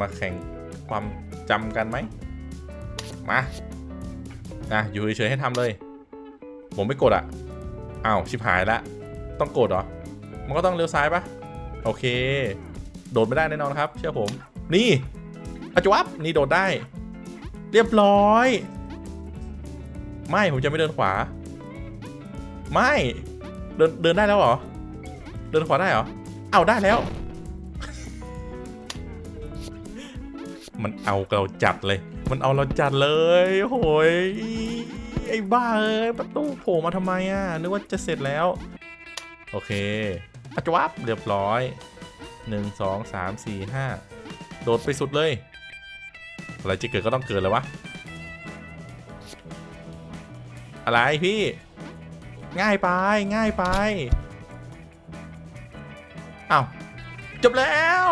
มาแข่งความจำกันไหมมาอะอยู่เฉยๆให้ทำเลย ผมไม่กดอะอ้าวชิบหายละต้องกดเหรอ มันก็ต้องเลี้ยวซ้ายปะโอเค โดดไม่ได้แน่นอนครับ เชื่อผม นี่อจวับนี่โดดได้ เรียบร้อย ไม่ผมจะไม่เดินขวา ไม่ เดินเดินได้แล้วเหรอ เดินขวาได้เหรอ เอาได้แล้ว มันเอาเราจัดเลย มันเอาเราจัดเลยโหยไอ้บ้าเอ้ยประตูโผล่มาทำไมอะนึกว่าจะเสร็จแล้ว โอเคอะจวับเรียบร้อยหนึ่งสองสามสี่ห้าโดดไปสุดเลย อะไรจะเกิดก็ต้องเกิดเลยวะ อะไรพี่ ง่ายไปง่ายไป อ้าว จบแล้ว